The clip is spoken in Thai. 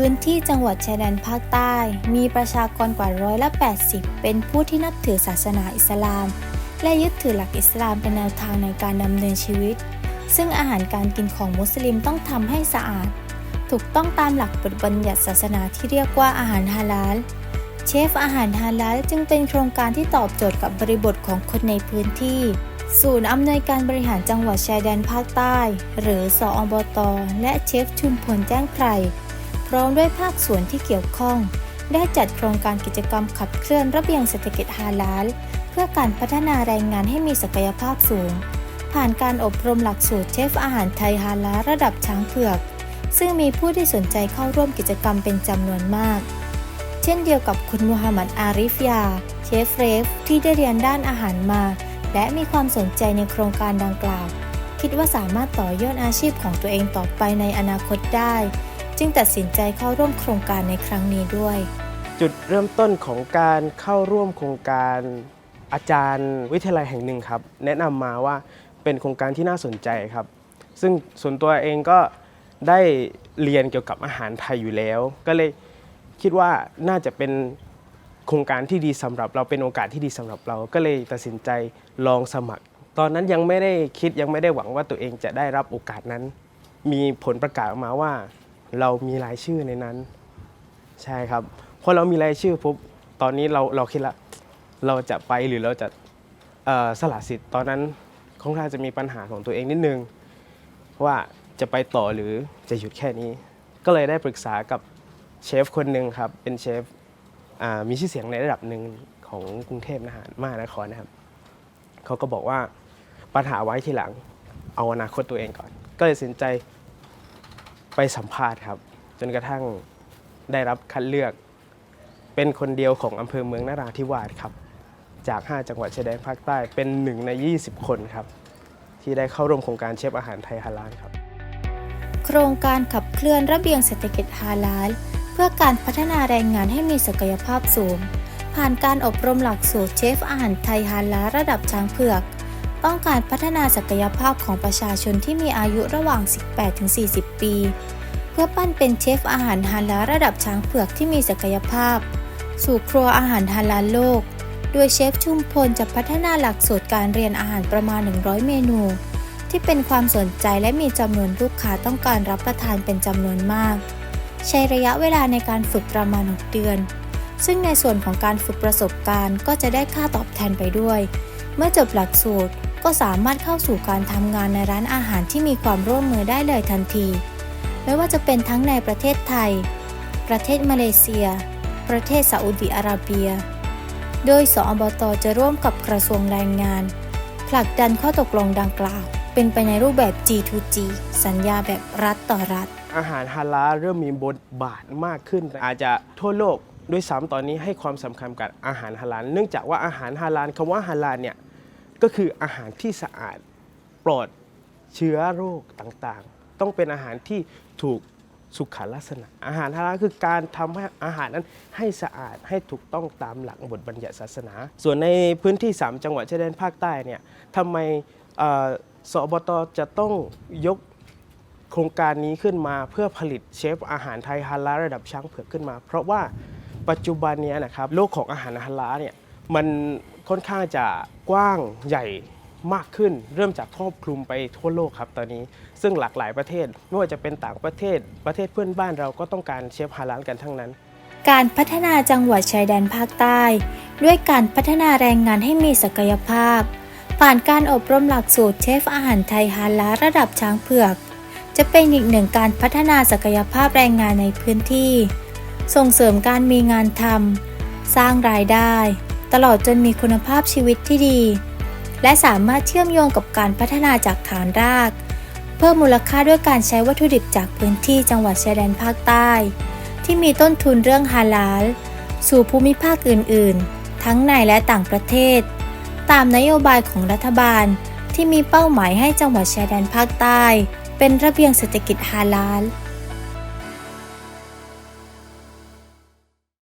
พื้นที่จังหวัดชายแดนภาคใต้ มีประชากรกว่าร้อยละ 80 เป็นผู้ที่นับถือศาสนาอิสลาม และยึดถือหลักอิสลามเป็นแนวทางในการดำเนินชีวิต ซึ่งอาหารการกินของมุสลิมต้องทำให้สะอาด ถูกต้องตามหลักบทบัญญัติศาสนาที่เรียกว่าอาหารฮาลาลเชฟอาหารฮาลาลจึงเป็นโครงการที่ตอบโจทย์กับบริบทของคนในพื้นที่ ศูนย์อำนวยการบริหารจังหวัดชายแดนภาคใต้ หรือสอบต และเชฟชุมพลแจ้งไพร พร้อมด้วยภาคส่วนที่เกี่ยวข้อง ได้จัดโครงการกิจกรรมขับเคลื่อนระเบียงเศรษฐกิจฮาลาลเพื่อการพัฒนาแรงงานให้มีศักยภาพสูง ผ่านการอบรมหลักสูตรเชฟอาหารไทยฮาลาลระดับช้างเผือก ซึ่งมีผู้ที่สนใจเข้าร่วมกิจกรรมเป็นจำนวนมาก เช่นเดียวกับคุณมูฮัมหมัดอาริฟยา เชฟเรฟที่ได้เรียนด้านอาหารมา และมีความสนใจในโครงการดังกล่าว คิดว่าสามารถต่อยอดอาชีพของตัวเองต่อไปในอนาคตได้ จึงตัดสินใจเข้าร่วมโครงการในครั้งนี้ด้วย จุดเริ่มต้นของการเข้าร่วมโครงการอาจารย์วิทยาลัยแห่งหนึ่งครับ แนะนำมาว่าเป็นโครงการที่น่าสนใจครับ ซึ่งส่วนตัวเองก็ได้เรียนเกี่ยวกับอาหารไทยอยู่แล้ว ก็เลยคิดว่าน่าจะเป็นโครงการที่ดีสำหรับเราเป็นโอกาสที่ดีสำหรับเรา ก็เลยตัดสินใจลองสมัคร ตอนนั้นยังไม่ได้คิดยังไม่ได้หวังว่าตัวเองจะได้รับโอกาสนั้น มีผลประกาศออกมาว่า เรามีรายชื่อในนั้น ใช่ครับพอเรามีรายชื่อปุ๊บตอนนี้เราเราคิดละเราจะไปหรือเราจะสละสิทธิ์ตอนนั้นค่อนข้างจะมีปัญหาของตัวเองนิดนึงว่าจะไปต่อหรือจะหยุดแค่นี้ ก็เลยได้ปรึกษากับเชฟคนหนึ่งครับ เป็นเชฟมีชื่อเสียงในระดับหนึ่งของกรุงเทพนะฮะมหานครนะครับเขาก็บอกว่าปัญหาไว้ทีหลังเอาอนาคตตัวเองก่อน ก็เลยตัดสินใจ ไปสัมภาษณ์ครับ จนกระทั่งได้รับคัดเลือก เป็นคนเดียวของอำเภอเมืองนราธิวาสครับ จาก 5 จังหวัดชายแดนภาคใต้เป็นหนึ่งใน 20 คนครับ ที่ได้เข้าร่วมโครงการเชฟอาหารไทยฮาลาลครับ โครงการขับเคลื่อนระเบียงเศรษฐกิจฮาลาลเพื่อการพัฒนาแรงงานให้มีศักยภาพสูง ผ่านการอบรมหลักสูตรเชฟอาหารไทยฮาลาลระดับช้างเผือก ต้องการพัฒนาศักยภาพของประชาชนที่มีอายุระหว่าง 18-40 ปี เพื่อปั้นเป็นเชฟอาหารฮาลาระดับช้างเผือกที่มีศักยภาพ สู่ครัวอาหารฮาลาโลก โดยเชฟชุมพลจะพัฒนาหลักสูตรการเรียนอาหารประมาณ 100 เมนู ที่เป็นความสนใจและมีจำนวนลูกค้าต้องการรับประทานเป็นจำนวนมาก ใช้ระยะเวลาในการฝึกประมาณ 6 เดือน ซึ่งในส่วนของการฝึกประสบการณ์ก็จะได้ค่าตอบแทนไปด้วยเมื่อจบหลักสูตร ก็สามารถเข้าสู่การทำงานในร้านอาหารที่มีความร่วมมือได้เลยทันที ไม่ว่าจะเป็นทั้งในประเทศไทย ประเทศมาเลเซีย ประเทศซาอุดิอาระเบีย โดยสอบตจะร่วมกับกระทรวงแรงงาน ผลักดันข้อตกลงดังกล่าว เป็นไปในรูปแบบ G2G สัญญาแบบรัฐต่อรัฐ อาหารฮาลาลเริ่มมีบทบาทมากขึ้น อาจจะทั่วโลกด้วยซ้ำตอนนี้ให้ความสำคัญกับอาหารฮาลาลเนื่องจากว่าอาหารฮาลาลคำว่าฮาลาลเนี่ย ก็คืออาหารที่สะอาดปลอดเชื้อโรคต่างๆ ต้องเป็นอาหารที่ถูกสุขลักษณะ อาหารฮาลาลคือการทำให้อาหารนั้นให้สะอาดให้ถูกต้องตามหลักบทบัญญัติศาสนา ส่วนในพื้นที่ 3 จังหวัดชายแดนภาคใต้เนี่ยทำไมสอบตจะต้องยกโครงการนี้ขึ้นมาเพื่อผลิตเชฟอาหารไทยฮาลาระดับช้างเผือกขึ้นมา เพราะว่าปัจจุบันนี้นะครับโลกของอาหารฮาลาเนี่ยมัน ค่อนข้างจะกว้างใหญ่มากขึ้น เริ่มจากครอบคลุมไปทั่วโลกครับตอนนี้ ซึ่งหลากหลายประเทศไม่ว่าจะเป็นต่างประเทศประเทศเพื่อนบ้านเราก็ต้องการเชฟฮาลาลกันทั้งนั้น การพัฒนาจังหวัดชายแดนภาคใต้ ด้วยการพัฒนาแรงงานให้มีศักยภาพ ผ่านการอบรมหลักสูตรเชฟอาหารไทยฮาลาระดับช้างเผือก จะเป็นอีกหนึ่งการพัฒนาศักยภาพแรงงานในพื้นที่ ส่งเสริมการมีงานทำสร้างรายได้ ตลอดจนมีคุณภาพชีวิตที่ดี และสามารถเชื่อมโยงกับการพัฒนาจากฐานราก เพิ่มมูลค่าด้วยการใช้วัตถุดิบจากพื้นที่จังหวัดชายแดนภาคใต้ ที่มีต้นทุนเรื่องฮาลาล สู่ภูมิภาคอื่น ๆ ทั้งในและต่างประเทศ ตามนโยบายของรัฐบาลที่มีเป้าหมายให้จังหวัดชายแดนภาคใต้ เป็นระเบียงเศรษฐกิจฮาลาล